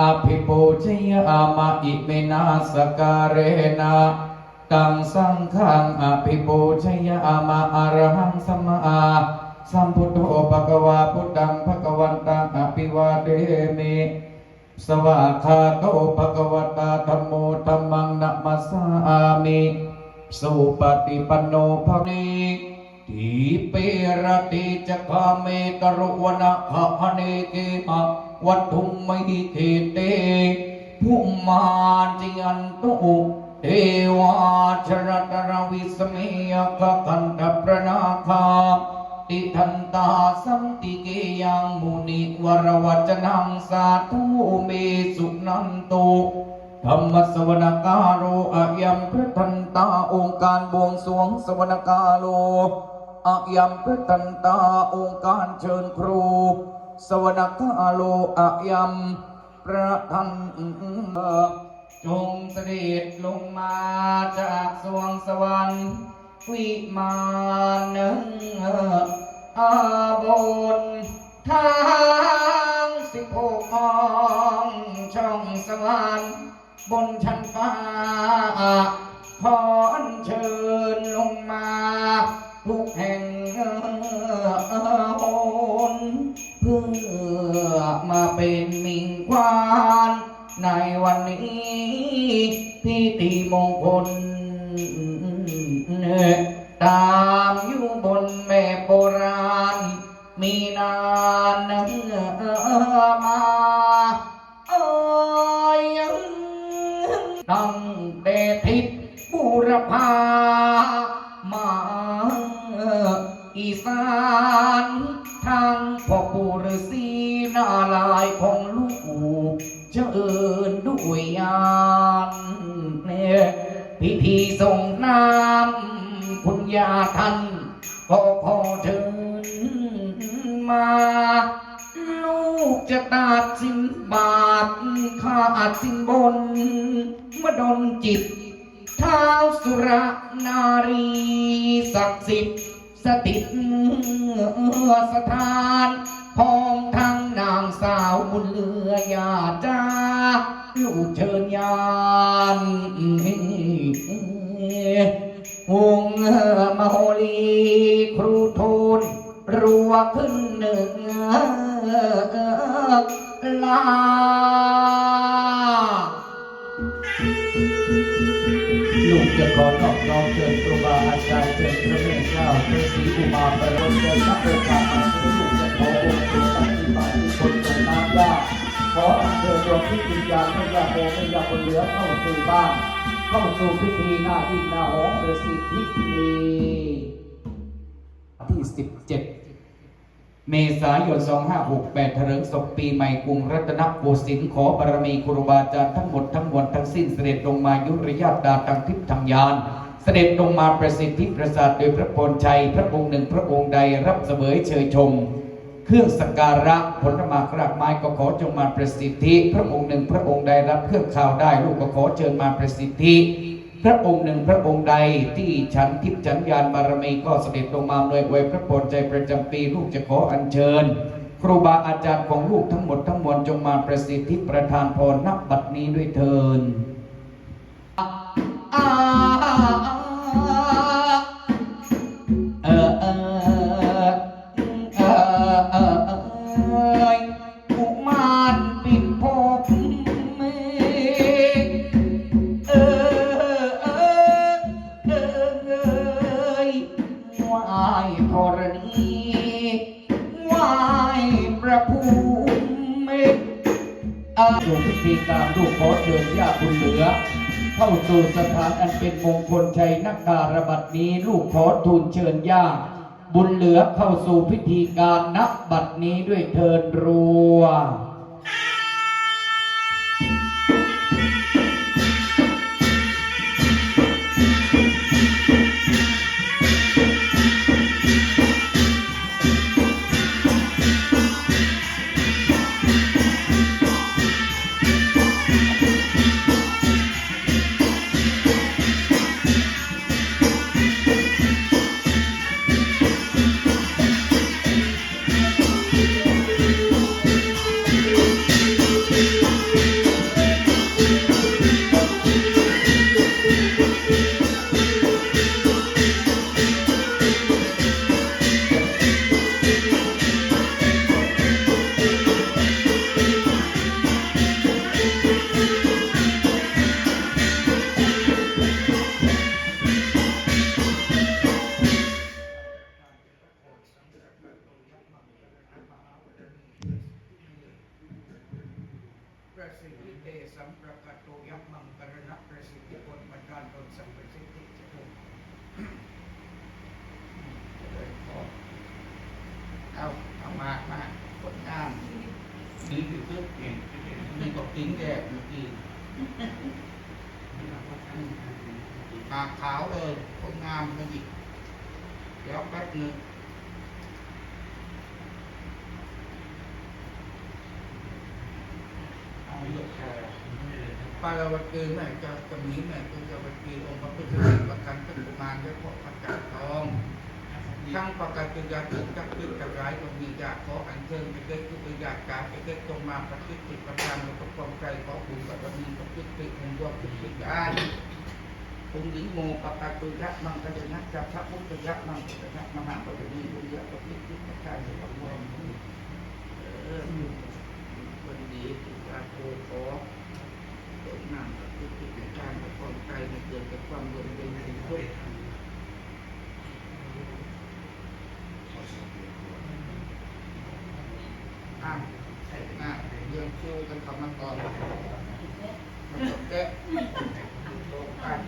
อภิปูชยามาอิเมนาสการเรนะตังสังฆังอภิปูชยามาอรหังสมาสัมพุทโธภะคะวาพุทธังภะคะวันตังอภิวาเทมิสวากาโตภะคะวตาธัมโมธัมมังนัมมัสสามิสุปฏิปันโนภะนิ ทีเปรติจักาเมตรุวนะหะหะเนเกมะวัตถุมมิเทเตภูมาจิยันตุเทวาชรตรวิสเมยกกันตประนาคาติทันตาสัมติเกยังมุนิวรวัจนังสาธุเมสุนันตุธรรมสวนกาโลอะยัมพระทันตาองค์การบวงสรวงสวนกาโล อะยัมพระทันตาองค์การเชิญครู สวนกาโลอะยัมพระทันจงเสด็จลงมาจากสวงสวรรค์ วิมานหนึ่งอาบนทางสิบหกมองช่องสวรรค์บนชั้นฟ้าขออัญเชิญ ทุกแห่งหนเพื่อมาเป็นมิงควานในวันนี้พิธีมงคลตามอยู่บนแม่โบราณ มีนานเนื้อมา ฤาษีนาลายของลูกเชิญด้วยยานเนี่ยพิธีส่งน้ำคุณยาท่านก็ขอเชิญมา ลูกจะตัดสินบาทขาดสินบนเมื่อดนจิตเท้าสุรนารีศักดิ์สิทธิ์ สถิตสถานพ่อมทั้งนางสาวบุญเลือยาจ้าลูกเชิญยานวงมโหรีครูทูลรัวขึ้นหนึ่งลา ลูกจะขอน้อบน้อมเชิญครูบาอาจารย์เชิญพระแม่เจ้าพระศรีอุมาประโลมเชิญพระโอกาสมาเชิญลูกจะขอองค์ปู่สักที่บาทที่คนจงน้ำยาขออัญเชิญดวงที่วิญาณพระยาโมพระยาคนเหลือเข้าสู่บ้านเข้าสู่พิธีหน้าที่หน้าหองประสิทธิพิธีที่17เจ็ด เมษายน 2568เถลิงศพปีใหม่กรุงรัตนโกสินทร์ขอบารมีครูบาอาจารย์ทั้งหมดทั้งมวลทั้งสิ้นเสด็จลงมายุรยาดาตังทิพย์ทางยาน เสด็จลงมาประสิทธิประสาทโดยพระพรชัย พระองค์หนึ่งพระองค์ใดรับเสวยเชยชม เครื่องสักการะผลมากรากไม้ก็ขอจงมาประสิทธิ พระองค์หนึ่งพระองค์ใดรับเครื่องข่าวได้ลูกก็ขอเชิญมาประสิทธิ พระองค์หนึ่งพระองค์ใดที่ฉันทิพย์ฉันยานบารมีก็เสด็จลงมาโดยอวยพระพรใจประจำปีลูกจะขออัญเชิญ ครูบาอาจารย์ของลูกทั้งหมดทั้งมวลจงมาประสิทธิประทานพรนับบัดนี้ด้วยเทินเอ อาสู่พิธีการลูกขอเชิญญาบุญเหลือ เข้าสู่สถานอันเป็นมงคลชัยนักการบัดนี้ลูกขอทูลเชิญญาบุญเหลือเข้าสู่พิธีการนับบัดนี้ด้วยเทินรัว ก็ติ้งแดดเมื่กี้ปากขาวเลยผลงามเลยอีกเดี๋ยวแป๊บนึงเอาเยอะแค่ปารวตีแม่จะจะมีแม่ก็จะวตีองค์พระพุทธรูปประกันตกุมารและพระประกาศทอง ทั้งประกาศกิยาติจักติกระไรตรงมีอยากขออันเชิญไปเกิดทุกอยากการไปเกิดตรงมาประสิติประการและประกอบใจขอบุญบารมีประสิทธิแห่งดวงจิตวิญญาณองค์หญิงโมปะกาตุยะมังกรณะจับพระพุทธยะมังกรณะมหาปฏิบีบุญยะประสิติประการและประกอบเออ วันนี้ทุกการโทรขอเปิดนามกับทุกกิจการกับความใจในเกิดกับความรวมเป็นสิ่งทุกอะอะ เรื่องคิวกันคำมาก่อนมาจบแกะโตกัน